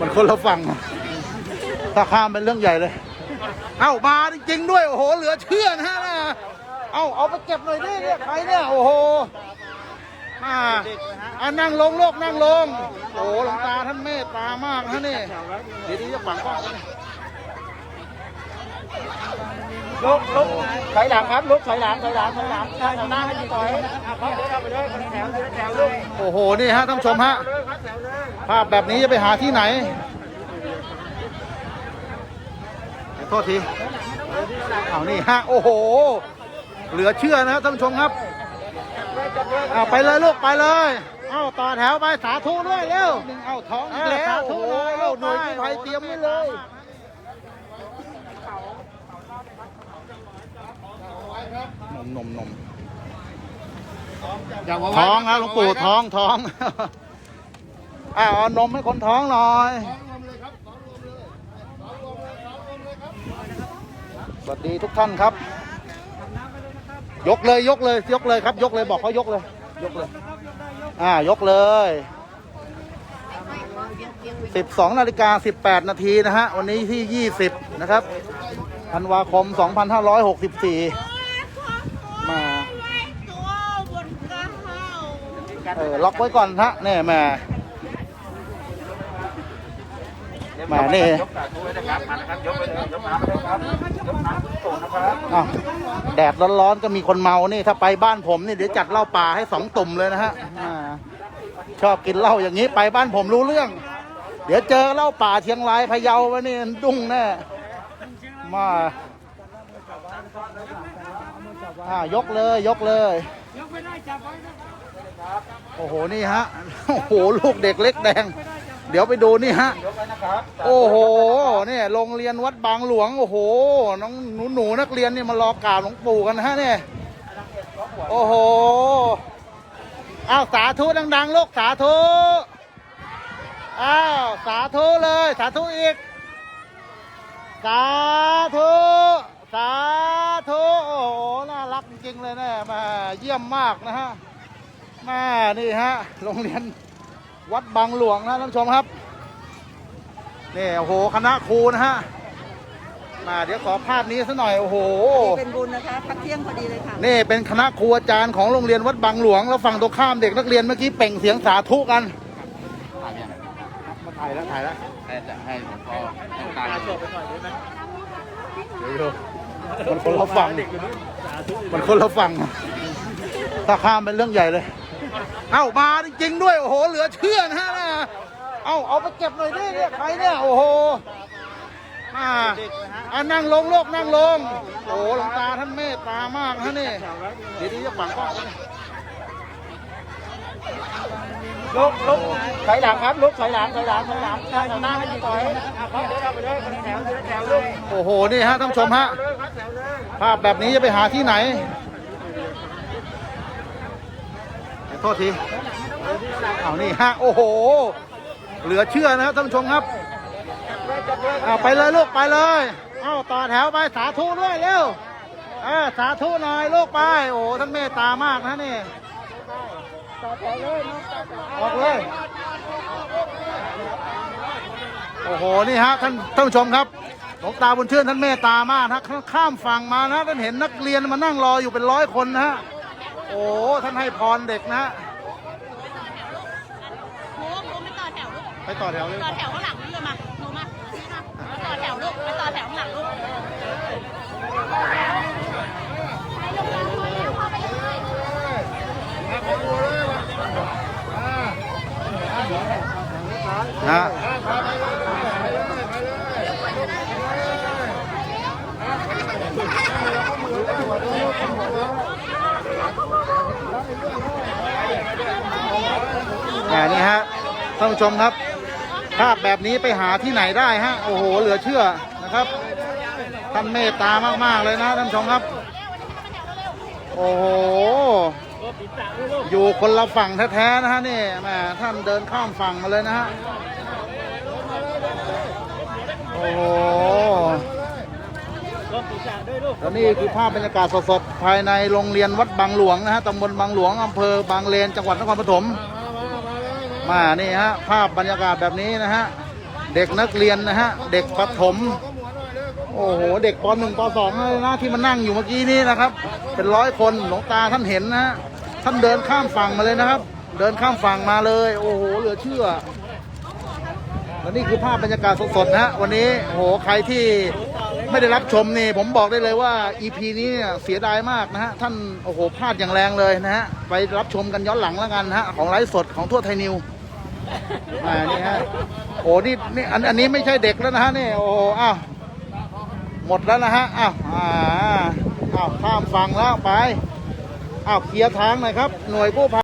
มันคนละฝั่งถ้าข้ามเป็นเรื่องใหญ่เลย เอ้ามาจริงๆด้วย โอ้โห เหลือเชื่อนะฮะน่ะเอ้าเอาไปเก็บหน่อยดิเนี่ยใครเนี่ย โอ้โหอ่าอ่านั่งลงโลกนั่งลง โอ้หลวงตาท่านเมตตามากฮะนี่เดี๋ยวนี้จะฝังกล้องกัน ลุกลุกถอยหลังครับลุกถอยหลังถอยหลังถอยหลังหน้าหน้าไม่ดีถอยอะครับเดินเอาไปเลยแถวแถวลุกโอ้โหนี่ฮะท่านผู้ชมฮะเลยครับแถวเลยภาพแบบนี้จะไปหาที่ไหนโทษทีเอานี่ฮะโอ้โห เหลือเชื่อนะฮะท่านผู้ชมครับเอาไปเลยลูกไปเลยเอาต่อแถวไปสาธุด้วยเร็วเอาท้องอีกแล้วสาธุเลยลูกหน่วยกู้ภัยเตรียมไว้เลย นมนมนมท้องครับหลวงปู่ท้องท้องอ้าวเอานมให้คนท้องหน่อยสวัสดีทุกท่านครับ ยกเลยยกเลยยกเลยครับ ยกเลยบอกเขายกเลย ยกเลยอ่ายกเลย12นาฬิกา18นาทีนะฮะ วันนี้ที่20นะครับธันวาคม2564มา ตัวบนกระเฮา เออล็อกไว้ก่อนฮะแน่แหม่แหม่นี่ยกสาธุไว้นะครับมานะครับยกไปเลยยกน้ำไปเลยครับยกน้ำส่งนะครับอ้าวแดดร้อนๆก็มีคนเมานี่ถ้าไปบ้านผมนี่เดี๋ยวจัดเหล้าป่าให้สองตุ่มเลยนะฮะอ่าชอบกินเหล้าอย่างนี้ไปบ้านผมรู้เรื่อง เดี๋ยวเจอเหล้าป่าเชียงรายพะเยาไว้นี่ดุ้งแน่มาอ่ายกเลยยกเลย โอ้โหนี่ฮะโอ้โหลูกเด็กเล็กแดง เดี๋ยวไปดูนี่ฮะโอ้โหเนี่ยโรงเรียนวัดบางหลวง โอ้โห น้องหนูหนูนักเรียนนี่มารอกราบหลวงปู่กันนะฮะเนี่ยโอ้โหอ้าวสาธุดังๆลูกสาธุอ้าวสาธุเลย สาธุอีก สาธุสาธุโอ้โหน่ารักจริงๆเลยนะมาเยี่ยมมากนะฮะ แม่นี่ฮะโรงเรียนวัดบางหลวงนะท่านผู้ชมครับนี่โอ้โหคณะครูนะฮะมาเดี๋ยวขอภาพนี้ซะหน่อยโอ้โหเป็นบุญนะคะพักเที่ยงพอดีเลยค่ะนี่เป็นคณะครูอาจารย์ของโรงเรียนวัดบางหลวงแล้วฝั่งตรงข้ามเด็กนักเรียนเมื่อกี้เปล่งเสียงสาธุกันมาถ่ายแล้วถ่ายแล้วให้ให้หลวงพ่อต้องการโชว์ไปหน่อยได้ไหมเดี๋ยวๆมันคนละฝั่งมันคนละฝั่งถ้าข้ามเป็นเรื่องใหญ่เลย เอ้ามาจริงๆด้วยโอ้โหเหลือเชื่อนะฮะเอ้าเอาไปเก็บหน่อยดิเนี่ยใครเนี่ยโอ้โหอ่าอ่านั่งลงโลกนั่งลง โอ้โหหลวงตาท่านเมตตามากนะนี่เดี๋ยวนี้จะฝังกล้องลุกลุกถอยหลังครับลุกถอยหลังถอยหลังถอยหลังหน้าหน้าไม่ดีถอยครับเดินเอาไปเลยแถวแถวลุกโอ้โหนี่ฮะท่านผู้ชมฮะภาพแบบนี้จะไปหาที่ไหน โทษทีเอานี่ฮะโอ้โห เหลือเชื่อนะครับท่านผู้ชมครับเอาไปเลยลูกไปเลยเอาต่อแถวไปสาธุด้วยเร็วเออสาธุหน่อยลูกไปโอ้ท่านเมตตามากนะนี่ต่อแถวเลยอกเลยโอ้โหนี่ฮะท่านท่านผู้ชมครับหลวงตาบุญเชื่นท่านเมตตามากนะข้ามฝั่งมานะท่านเห็นนักเรียนมานั่งรออยู่เป็นร้อยคนนะฮะโอ้ ท่านให้พรเด็กนะฮะหนูหนูไม่ต่อแถวลูกไปต่อแถวเลย ต่อแถวข้างหลังนี่เลยมาหนูมานี่มา ไปต่อแถวลูก ไปต่อแถวข้างหลังลูกานี่ฮะท่านผู้ชมครับ ภาพแบบนี้ไปหาที่ไหนได้ฮะโอ้โหเหลือเชื่อนะครับท่านเมตตามากๆเลยนะท่านผู้ชมครับ โอ้โหอยู่คนละฝั่งแท้ๆนะฮะนี่แหมท่านเดินข้ามฝั่งมาเลยนะฮะโอ้โหแล้วนี่คือภาพบรรยากาศสดๆภายในโรงเรียนวัดบางหลวงนะฮะตำบลบางหลวงอำเภอบางเลนจังหวัดนครปฐม มานี่ฮะภาพบรรยากาศแบบนี้นะฮะเด็กนักเรียนนะฮะเด็กประถม โอ้โหเด็กปหนึ่งปสองเลยนะที่มานั่งอยู่เมื่อกี้นี้นะครับ เป็นร้อยคนหลวงตาท่านเห็นนะฮะท่านเดินข้ามฝั่งมาเลยนะครับ เดินข้ามฝั่งมาเลย โอ้โหเหลือเชื่อและนี่คือภาพบรรยากาศสดๆนะฮะวันนี้โอ้โหใครที่ไม่ได้รับชมนี่ผมบอกได้เลยว่า EP นี้เนี่ยเสียดายมากนะฮะท่านโอ้โหพลาดอย่างแรงเลยนะฮะไปรับชมกันย้อนหลังแล้วกันนะฮะของไลฟ์สดของทั่วไทยนิว อ่านี่ฮะโอ้นี่นี่อันอันนี้ไม่ใช่เด็กแล้วนะฮะนี่โอ้โหอ้าวหมดแล้วนะฮะอ้าวอ่าอ้าวข้ามฝั่งแล้วไปอ้าวเคลียร์ทางหน่อยครับ หน่วยกู้ภัย